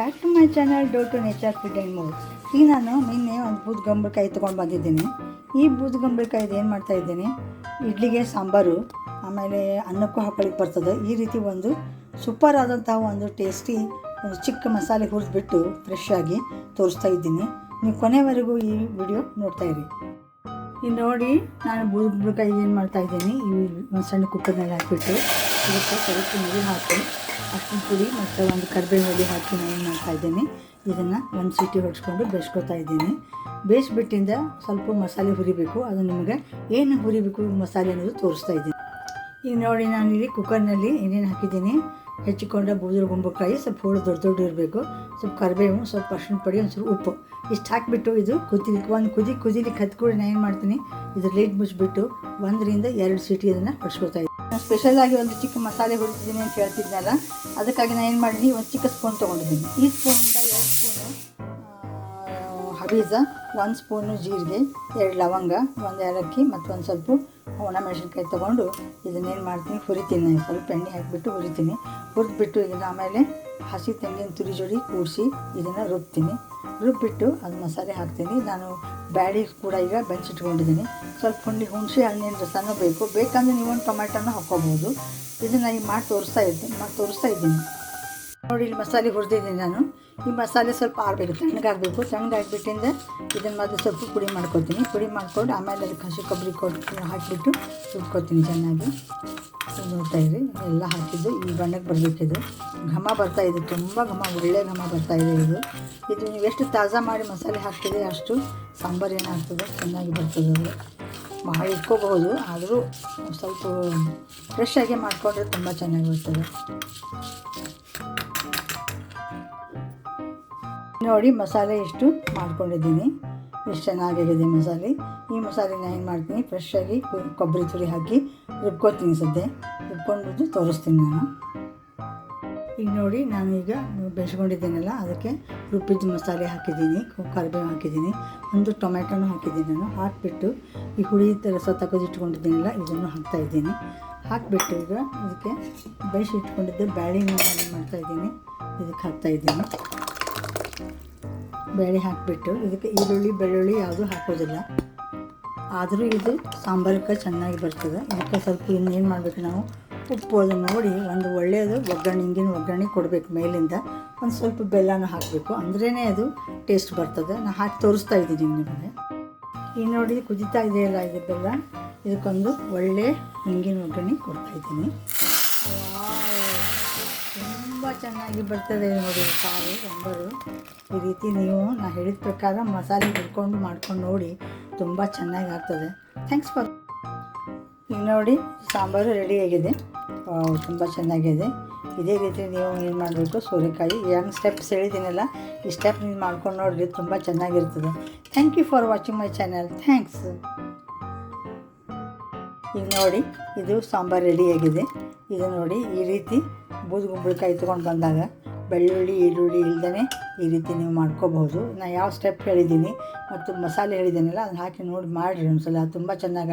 Back to my channel do to nature food and move ಈಗ ನಾನು ನಿನ್ನೆ ಒಂದು ಬೂದ್ಗಂಬಳಕಾಯಿ ತೊಗೊಂಡು ಬಂದಿದ್ದೀನಿ. ಈ ಬೂದ್ಗಂಬಳಕಾಯಿದು ಏನು ಮಾಡ್ತಾ ಇದ್ದೀನಿ? ಇಡ್ಲಿಗೆ ಸಾಂಬಾರು, ಆಮೇಲೆ ಅನ್ನಕ್ಕೂ ಹಾಕೊಳ್ಳಿಕ್ಕೆ ಬರ್ತದೆ. ಈ ರೀತಿ ಒಂದು ಸೂಪರ್ ಆದಂತಹ ಒಂದು ಟೇಸ್ಟಿ ಒಂದು ಚಿಕ್ಕ ಮಸಾಲೆ ಹುರಿದ್ಬಿಟ್ಟು ಫ್ರೆಶ್ ಆಗಿ ತೋರಿಸ್ತಾ ಇದ್ದೀನಿ. ನೀವು ಕೊನೆವರೆಗೂ ಈ ವಿಡಿಯೋ ನೋಡ್ತಾ ಈಗ ನೋಡಿ ನಾನು ಬೂದ್ಗಂಬಳಕಾಯಿ ಏನು ಮಾಡ್ತಾ ಇದ್ದೀನಿ? ಈ ಒಂದು ಸಣ್ಣ ಕುಕ್ಕರ್ನಲ್ಲಿ ಹಾಕಿಬಿಟ್ಟು ಇದಕ್ಕೆ ಸ್ವಲ್ಪ ನೀರು ಹಾಕಿ ಅಕ್ಕಿನ ಪುಡಿ ಮತ್ತು ಒಂದು ಕರ್ಬೇವಿನ ಹಾಕಿ ನಾನು ಏನು ಮಾಡ್ತಾ ಇದ್ದೀನಿ? ಇದನ್ನು ಒಂದು ಸೀಟಿ ಹೊಡ್ಸ್ಕೊಂಡು ಬೇಯಿಸ್ಕೊತಾ ಇದ್ದೀನಿ. ಬೇಯಿಸ್ಬಿಟ್ಟಿಂದ ಸ್ವಲ್ಪ ಮಸಾಲೆ ಹುರಿಬೇಕು. ಅದು ನಿಮಗೆ ಏನು ಹುರಿಬೇಕು ಮಸಾಲೆ ಅನ್ನೋದು ತೋರಿಸ್ತಾ ಇದ್ದೀನಿ. ಈಗ ನೋಡಿ ನಾನು ಇಲ್ಲಿ ಕುಕ್ಕರ್ನಲ್ಲಿ ಏನೇನು ಹಾಕಿದ್ದೀನಿ. ಹೆಚ್ಚಿಕೊಂಡ ಬೂದ್ರ ಗುಂಬಳಕಾಯಿ ಸ್ವಲ್ಪ ಹೋಳು ದೊಡ್ಡ ದೊಡ್ಡ ಇರಬೇಕು. ಸ್ವಲ್ಪ ಕರಿಬೇವು ಸ್ವಲ್ಪ ಅರ್ಶಿನ ಪುಡಿ, ಒಂದು ಸ್ವಲ್ಪ ಉಪ್ಪು. ಇಷ್ಟು ಹಾಕಿಬಿಟ್ಟು ಇದು ಕುದಿಲಿಕ್ಕೆ ಒಂದು ಕುದಿ ಕುದಿಲಿಕ್ಕೆ ಕತ್ಕೊಳ್ಳಿ ನಾನು ಏನು ಮಾಡ್ತೀನಿ ಇದು ಲೇಟ್ ಮುಚ್ಚಿಬಿಟ್ಟು ಒಂದರಿಂದ ಎರಡು ಸೀಟಿ ಅದನ್ನು ಹೊಡ್ಸ್ಕೊತಾ ಇದ್ದೀನಿ. ನಾನು ಸ್ಪೆಷಲಾಗಿ ಒಂದು ಚಿಕ್ಕ ಮಸಾಲೆ ಹೊಡಿತಿದ್ದೀನಿ ಅಂತ ಹೇಳ್ತಿದ್ನಲ್ಲ, ಅದಕ್ಕಾಗಿ ನಾನು ಏನು ಮಾಡಿದ್ದೀನಿ ಒಂದು ಚಿಕ್ಕ ಸ್ಪೂನ್ ತೊಗೊಂಡಿದ್ದೀನಿ. ಈ ಸ್ಪೂನಿಂದ ಎರಡು ಸ್ಪೂನು ಹಬೀಜ, ಒಂದು ಸ್ಪೂನು ಜೀರಿಗೆ, ಎರಡು ಲವಂಗ, ಒಂದು ಏಲಕ್ಕಿ ಮತ್ತು ಒಂದು ಸ್ವಲ್ಪ ಒಣ ಮೆಣಸಿನ್ಕಾಯಿ ತೊಗೊಂಡು ಇದನ್ನೇನು ಮಾಡ್ತೀನಿ ಹುರಿತೀನಿ ನಾನು ಸ್ವಲ್ಪ ಎಣ್ಣೆ ಹಾಕಿಬಿಟ್ಟು ಹುರಿತೀನಿ. ಹುರಿದ್ಬಿಟ್ಟು ಇದನ್ನು ಆಮೇಲೆ ಹಸಿ ತೆಂಗಿನ ತುರಿ ಜೋಡಿ ಕೂಡಿಸಿ ಇದನ್ನು ರುಬ್ತೀನಿ. ರುಬ್ಬಿಟ್ಟು ಅದು ಮಸಾಲೆ ಹಾಕ್ತೀನಿ. ನಾನು ಬ್ಯಾಡಿ ಕೂಡ ಈಗ ಬೆಂಚಿಟ್ಕೊಂಡಿದ್ದೀನಿ ಸ್ವಲ್ಪ ಹುಂಡಿ ಹುಣಸೆ ಹಣ್ಣಿನ ರಸನೂ ಬೇಕು. ಬೇಕಂದರೆ ನೀವೊಂದು ಟೊಮ್ಯಾಟೋನ ಹಾಕ್ಕೋಬೋದು. ಇದನ್ನು ಈಗ ಮಾಡಿ ತೋರಿಸ್ತಾ ಇದ್ದೀನಿ ಮಾಡಿ ತೋರಿಸ್ತಾ ಇದ್ದೀನಿ. ನೋಡಿ, ಇಲ್ಲಿ ಮಸಾಲೆ ಹುರಿದಿದ್ದೀನಿ ನಾನು. ಈ ಮಸಾಲೆ ಸ್ವಲ್ಪ ಆಡಬೇಕು ತಣ್ಣಗಾಗಬೇಕು. ತಣ್ಣಗಾಗ್ಬಿಟ್ಟಿಂದ ಇದನ್ನು ಮೊದಲು ಸ್ವಲ್ಪ ಪುಡಿ ಮಾಡ್ಕೊತೀನಿ ಪುಡಿ ಮಾಡ್ಕೊಂಡು ಆಮೇಲೆ ಅದಕ್ಕೆ ಹಸಿ ಕೊಬ್ಬರಿ ಕೊಟ್ಟು ಹಾಕಿಬಿಟ್ಟು ರುಬ್ಕೊತೀನಿ ಚೆನ್ನಾಗಿ. ನೋಡ್ತಾ ಇರಿ, ಎಲ್ಲ ಹಾಕಿದ್ದು ಈ ಬಣ್ಣಕ್ಕೆ ಬರಬೇಕಿದು ಘಮ ಬರ್ತಾ ಇದೆ, ತುಂಬ ಘಮ, ಒಳ್ಳೆ ಘಮ ಬರ್ತಾ ಇದೆ ಇದು. ಇದು ನೀವು ಎಷ್ಟು ತಾಜಾ ಮಾಡಿ ಮಸಾಲೆ ಹಾಕ್ತಿದೆ ಅಷ್ಟು ಸಾಂಬಾರು ಏನಾಗ್ತದೆ ಚೆನ್ನಾಗಿ ಬರ್ತದೆ ಅದು. ಭಾಳ ಇಟ್ಕೋಬಹುದು, ಆದರೂ ಸ್ವಲ್ಪ ಫ್ರೆಶ್ ಆಗಿ ಮಾಡಿಕೊಂಡ್ರೆ ತುಂಬ ಚೆನ್ನಾಗಿ ನೋಡಿ, ಮಸಾಲೆ ಇಷ್ಟು ಮಾಡ್ಕೊಂಡಿದ್ದೀನಿ. ಎಷ್ಟು ಚೆನ್ನಾಗಿದೆ ಮಸಾಲೆ. ಈ ಮಸಾಲೆನ ಏನು ಮಾಡ್ತೀನಿ ಫ್ರೆಶ್ಶಾಗಿ ಕೊಬ್ಬರಿ ತುರಿ ಹಾಕಿ ರುಬ್ಕೊತೀನಿ ಸದ್ದೆ ರುಬ್ಕೊಂಡು ತೋರಿಸ್ತೀನಿ ನಾನು. ಈಗ ನೋಡಿ, ನಾನೀಗ ಬೆಳೆಸ್ಕೊಂಡಿದ್ದೀನಲ್ಲ, ಅದಕ್ಕೆ ರುಬ್ಬಿದ್ದು ಮಸಾಲೆ ಹಾಕಿದ್ದೀನಿ ಕರಿಬೇವು ಹಾಕಿದ್ದೀನಿ, ಒಂದು ಟೊಮೆಟೊನು ಹಾಕಿದ್ದೀನಿ ನಾನು. ಹಾಕಿಬಿಟ್ಟು ಈ ಹುಳಿ ರಸ ತೆಗೆದಿಟ್ಕೊಂಡಿದ್ದೀನಲ್ಲ ಇದನ್ನು ಹಾಕ್ತಾಯಿದ್ದೀನಿ ಹಾಕಿಬಿಟ್ಟು ಈಗ ಅದಕ್ಕೆ ಬೇಯಿಸಿ ಇಟ್ಕೊಂಡಿದ್ದೆ ಬ್ಯಾಳಿನ ನಾನು ಮಾಡ್ತಾಯಿದ್ದೀನಿ ಇದಕ್ಕೆ ಹಾಕ್ತಾಯಿದ್ದೀನಿ ಬೇಳೆ ಹಾಕಿಬಿಟ್ಟು, ಇದಕ್ಕೆ ಈರುಳ್ಳಿ, ಬೆಳ್ಳುಳ್ಳಿ ಯಾವುದೂ ಹಾಕೋದಿಲ್ಲ. ಆದರೂ ಇದು ಸಾಂಬಾರಕ್ಕೆ ಚೆನ್ನಾಗಿ ಬರ್ತದೆ. ಇದಕ್ಕೆ ಸ್ವಲ್ಪ ಇನ್ನೇನು ಮಾಡಬೇಕು ನಾವು? ಉಪ್ಪು ಅದನ್ನು ನೋಡಿ, ಒಂದು ಒಳ್ಳೆಯದು ಒಗ್ಗರಣೆ ಹಿಂಗಿನ ಒಗ್ಗರಣೆ ಕೊಡಬೇಕು ಮೇಲಿಂದ. ಒಂದು ಸ್ವಲ್ಪ ಬೆಲ್ಲನ ಹಾಕಬೇಕು. ಅಂದ್ರೇ ಅದು ಟೇಸ್ಟ್ ಬರ್ತದೆ. ನಾನು ಹಾಕಿ ತೋರಿಸ್ತಾ ಇದ್ದೀನಿ ನಿಮಗೆ. ಈ ನೋಡಿ ಕುದೀತಾ ಇದೆಯಲ್ಲ ಇದು ಬೆಲ್ಲ. ಇದಕ್ಕೊಂದು ಒಳ್ಳೆ ಹಿಂಗಿನ ಒಗ್ಗರಣೆ ಕೊಡ್ತಾಯಿದ್ದೀನಿ ತುಂಬ ಚೆನ್ನಾಗಿ ಬರ್ತದೆ ನೋಡಿ ಸಾರು, ಸಾಂಬಾರು. ಈ ರೀತಿ ನೀವು ನಾನು ಹೇಳಿದ ಪ್ರಕಾರ ಮಸಾಲೆ ಹಿಡ್ಕೊಂಡು ಮಾಡ್ಕೊಂಡು ನೋಡಿ ತುಂಬ ಚೆನ್ನಾಗಿ ಆಗ್ತದೆ. ಥ್ಯಾಂಕ್ಸ್ ಫಾರ್ ನೋಡಿ ಸಾಂಬಾರು ರೆಡಿಯಾಗಿದೆ ತುಂಬ ಚೆನ್ನಾಗಿದೆ. ಇದೇ ರೀತಿ ನೀವು ಏನು ಮಾಡಬೇಕು? ಸೋರೆಕಾಯಿ ಯಂಗ್ ಸ್ಟೆಪ್ಸ್ ಹೇಳಿದ್ದೀನಲ್ಲ, ಈ ಸ್ಟೆಪ್ ನೀವು ಮಾಡ್ಕೊಂಡು ನೋಡಿರಿ ತುಂಬ ಚೆನ್ನಾಗಿರ್ತದೆ. Thank you for watching my channel thanks ಈಗ ನೋಡಿ, ಇದು ಸಾಂಬಾರು ರೆಡಿಯಾಗಿದೆ ಇದು ನೋಡಿ ಈ ರೀತಿ ಬೂದುಗುಂಬಳಕಾಯಿ ತೊಗೊಂಡು ಬಂದಾಗ ಬೆಳ್ಳುಳ್ಳಿ, ಈರುಳ್ಳಿ ಇಲ್ದೇ ಈ ರೀತಿ ನೀವು ಮಾಡ್ಕೋಬಹುದು. ನಾನು ಯಾವ ಸ್ಟೆಪ್ ಹೇಳಿದ್ದೀನಿ, ಮತ್ತು ಮಸಾಲೆ ಹೇಳಿದ್ದೀನಲ್ಲ, ಅದನ್ನ ಹಾಕಿ ನೋಡಿ ಮಾಡಿರಿ ಒಂದು ಸಲ ತುಂಬ ಚೆನ್ನಾಗಿ